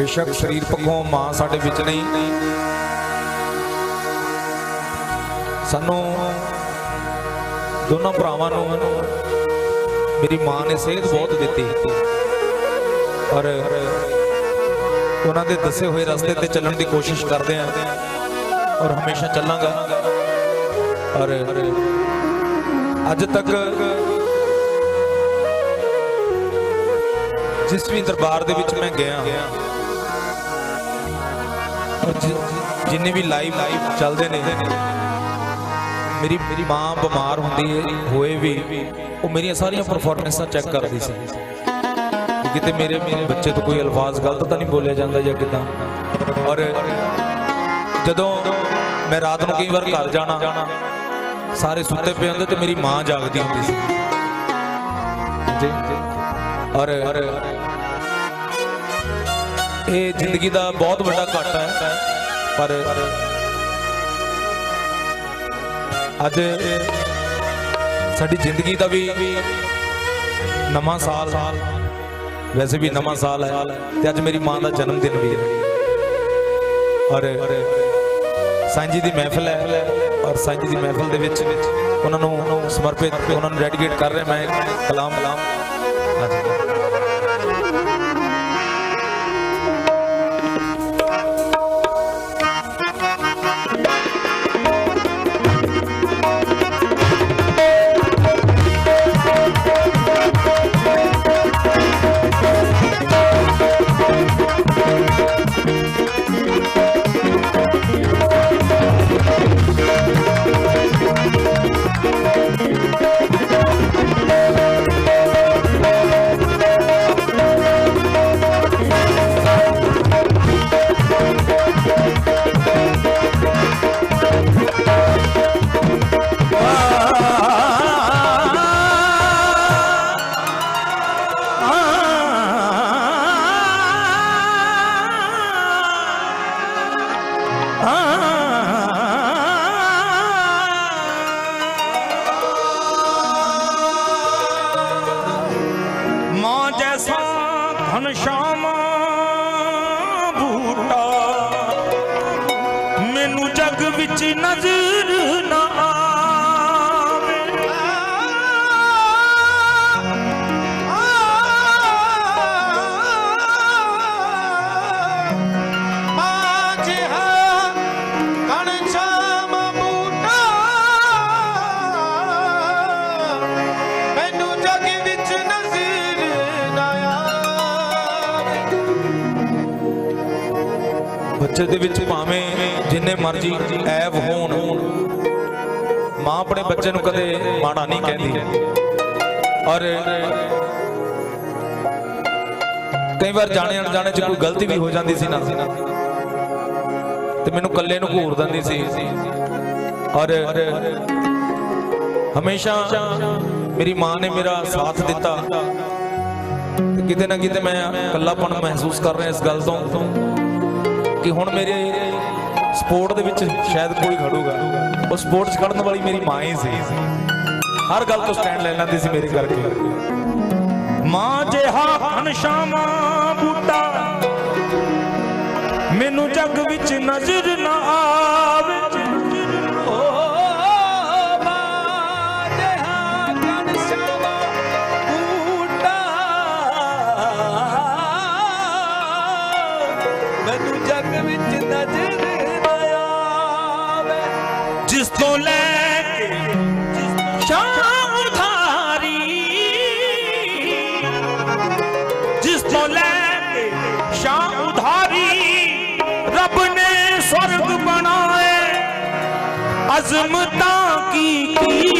ਬੇਸ਼ੱਕ ਸਰੀਰ ਪੱਖੋਂ ਮਾਂ ਸਾਡੇ ਵਿੱਚ ਨਹੀਂ। ਸਾਨੂੰ ਦੋਨਾਂ ਭਰਾਵਾਂ ਨੂੰ ਮੇਰੀ ਮਾਂ ਨੇ ਸਿਹਤ ਬਹੁਤ ਦਿੱਤੀ। ਔਰ ਉਹਨਾਂ ਦੇ ਦੱਸੇ ਹੋਏ ਰਸਤੇ ਤੇ ਚੱਲਣ ਦੀ ਕੋਸ਼ਿਸ਼ ਕਰਦੇ ਆਂ ਔਰ ਹਮੇਸ਼ਾ ਚੱਲਾਂਗਾ। ਔਰ ਅੱਜ ਤੱਕ ਜਿਸ ਵੀ ਦਰਬਾਰ ਦੇ ਵਿੱਚ ਮੈਂ ਗਿਆ ਔਰ ਜਿੰਨੇ ਵੀ ਲਾਈਵ ਲਾਈਵ ਚੱਲਦੇ ਨੇ, ਮੇਰੀ ਮੇਰੀ ਮਾਂ ਬਿਮਾਰ ਹੁੰਦੀ ਹੋਏ ਵੀ, ਉਹ ਮੇਰੀਆਂ ਸਾਰੀਆਂ ਪਰਫਾਰਮੈਂਸਾਂ ਚੈੱਕ ਕਰਦੀ ਸੀ। ਕਿਤੇ ਮੇਰੇ ਮੇਰੇ ਬੱਚੇ ਤੋਂ ਕੋਈ ਅਲਫਾਜ਼ ਗਲਤ ਤਾਂ ਨਹੀਂ ਬੋਲਿਆ ਜਾਂਦਾ ਜਾਂ ਕਿਦਾਂ? ਔਰ ਜਦੋਂ ਮੈਂ ਰਾਤ ਨੂੰ ਕਈ ਵਾਰ ਘਰ ਜਾਣਾ, ਸਾਰੇ ਸੁੱਤੇ ਪਏ ਹੁੰਦੇ ਤੇ ਮੇਰੀ ਮਾਂ ਜਾਗਦੀ ਹੁੰਦੀ ਸੀ। ਜੀ ਔਰ ਇਹ ਜ਼ਿੰਦਗੀ ਦਾ ਬਹੁਤ ਵੱਡਾ ਘਾਟਾ ਹੈ। ਪਰ ਅੱਜ ਸਾਡੀ ਜ਼ਿੰਦਗੀ ਦਾ ਵੀ ਨਵਾਂ ਸਾਲ ਵੈਸੇ ਵੀ ਨਵਾਂ ਸਾਲ ਹੈ ਤੇ ਅੱਜ ਮੇਰੀ ਮਾਂ ਦਾ ਜਨਮ ਦਿਨ ਵੀ ਹੈ। ਔਰ ਸਾਂਝੀ ਦੀ ਮਹਿਫਲ ਹੈ ਔਰ ਸਾਂਝੀ ਦੀ ਮਹਿਫਲ ਦੇ ਵਿੱਚ ਉਹਨਾਂ ਨੂੰ ਸਮਰਪਿਤ, ਉਹਨਾਂ ਨੂੰ ਡੈਡੀਕੇਟ ਕਰ ਰਿਹਾ ਮੈਂ ਕਲਾਮ ਕਲਾਮ। ਹਾਂਜੀ। ਸ਼ਾਮਾ ਬੂਟਾ। ਮੈਨੂੰ ਜਗ ਵਿੱਚ ਨਜ਼ਰ ਬੱਚੇ ਦੇ ਵਿੱਚ ਭਾਵੇਂ ਜਿੰਨੇ ਮਰਜ਼ੀ ਐਬ ਹੋਣ, ਮਾਂ ਆਪਣੇ ਬੱਚੇ ਨੂੰ ਕਦੇ ਮਾੜਾ ਨਹੀਂ ਕਹਿੰਦੀ। ਔਰ ਕਈ ਵਾਰ ਜਾਣੇ ਅਣਜਾਣੇ ਚ ਕੋਈ ਗਲਤੀ ਵੀ ਹੋ ਜਾਂਦੀ ਸੀ ਨਾ। ਤੇ ਮੈਨੂੰ ਇਕੱਲੇ ਨੂੰ ਘੂਰ ਦਿੰਦੀ ਸੀ। ਔਰ ਹਮੇਸ਼ਾ ਮੇਰੀ ਮਾਂ ਨੇ ਮੇਰਾ ਸਾਥ ਦਿੱਤਾ। ਕਿਤੇ ਨਾ ਕਿਤੇ ਮੈਂ ਇਕੱਲਾਪਣ ਮਹਿਸੂਸ ਕਰ ਰਿਹਾ ਇਸ ਗੱਲ ਤੋਂ। ਕਿ ਹੁਣ ਮੇਰੇ ਸਪੋਰਟ ਦੇ ਵਿੱਚ ਸ਼ਾਇਦ ਕੋਈ ਖੜੂਗਾ। ਉਹ ਸਪੋਰਟਸ ਖੜਨ ਵਾਲੀ ਮੇਰੀ ਮਾਂ ਹੀ ਸੀ। ਹਰ ਗੱਲ ਤੋਂ ਸਟੈਂਡ ਲੈ ਲੈਂਦੀ ਸੀ ਮੇਰੇ ਕਰਕੇ। ਮਾਂ ਜਿਹਾ ਘਨਸ਼ਾਮ ਬੂਟਾ, ਮੈਨੂੰ ਜੱਗ ਵਿੱਚ ਨਜ਼ਰ ਨਾ ਆਵੇ ਮੈਨੂੰ ਜੱਗ ਵਿੱਚ ਨਜ਼ਰ ਨਾ ਆਵੇ ਜਿਸ ਤੋਂ ਲੈ ਕੇ ਸ਼ਾਮ ਉਧਾਰੀ, ਜਿਸ ਤੋਂ ਲੈ ਕੇ ਸ਼ਾਮ ਉਧਾਰੀ, ਰੱਬ ਨੇ ਸਵਰਗ ਬਣਾਏ ਅਜ਼ਮਤਾਂ ਕੀ ਕੀ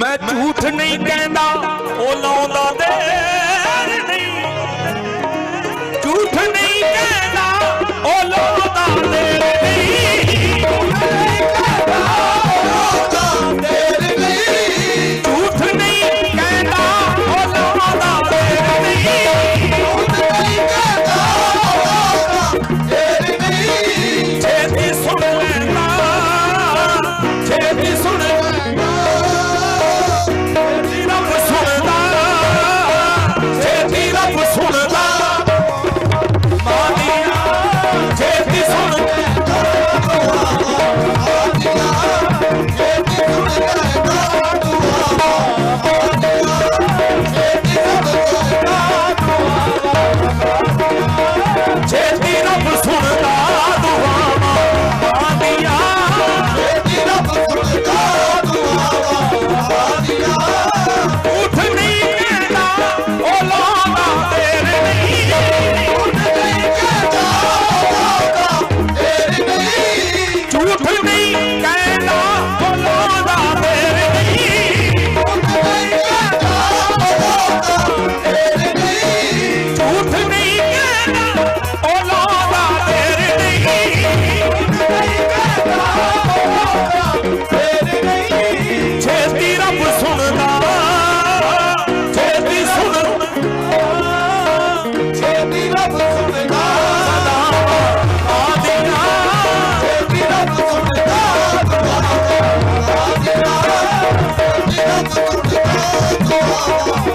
ਮੈਂ ਝੂਠ ਨਹੀਂ ਕਹਿੰਦਾ ਉਹ ਲਾਉਂਦਾ। ਦੇਰ ਨਹੀਂ ਝੂਠ ਨਹੀਂ ਕਹਿੰਦਾ ਉਹ ਲਾਉਂਦਾ। ਦੇਰ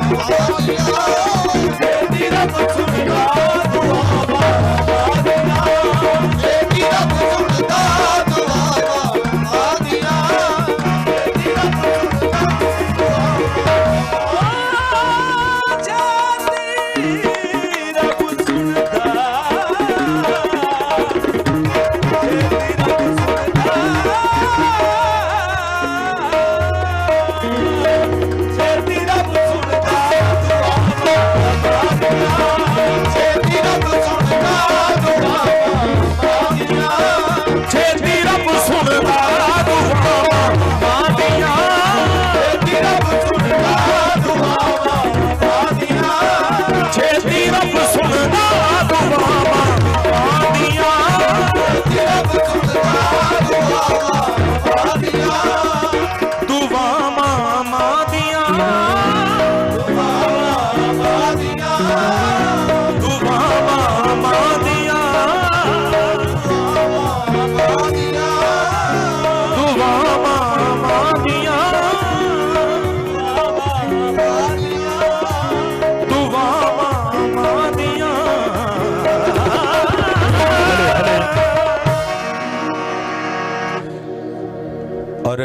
Oh, ਔਰ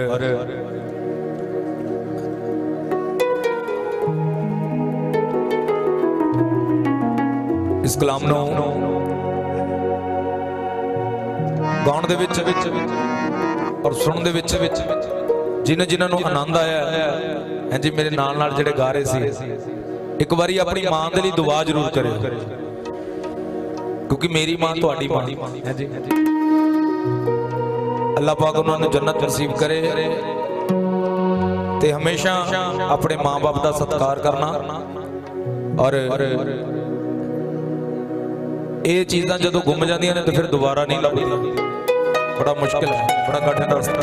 ਇਸ ਕਲਾਮ ਨੂੰ ਗਾਉਣ ਦੇ ਵਿੱਚ ਔਰ ਸੁਣਨ ਦੇ ਵਿੱਚ ਜਿਨ੍ਹਾਂ ਜਿਨ੍ਹਾਂ ਨੂੰ ਆਨੰਦ ਆਇਆ ਹਾਂਜੀ, ਮੇਰੇ ਨਾਲ ਨਾਲ ਜਿਹੜੇ ਗਾ ਰਹੇ ਸੀ, ਇੱਕ ਵਾਰੀ ਆਪਣੀ ਮਾਂ ਦੇ ਲਈ ਦੁਆ ਜ਼ਰੂਰ ਕਰਿਓ। ਕਿਉਂਕਿ ਮੇਰੀ ਮਾਂ ਤੁਹਾਡੀ ਮਾਂ, ਹਾਂਜੀ। ਅੱਲਾਹ ਪਾਕ ਉਹਨਾਂ ਨੂੰ ਜੰਨਤ ਨਸੀਬ ਕਰੇ ਤੇ ਹਮੇਸ਼ਾ ਆਪਣੇ ਮਾਂ-ਬਾਪ ਦਾ ਸਤਿਕਾਰ ਕਰਨਾ ਔਰ ਇਹ ਚੀਜ਼ਾਂ ਜਦੋਂ ਗੁੰਮ ਜਾਂਦੀਆਂ ਨੇ ਤਾਂ ਫਿਰ ਦੁਬਾਰਾ ਨਹੀਂ ਲੱਭਦੀਆਂ। ਬੜਾ ਮੁਸ਼ਕਿਲ ਹੈ, ਬੜਾ ਕਠਿਨ ਰਸਤਾ।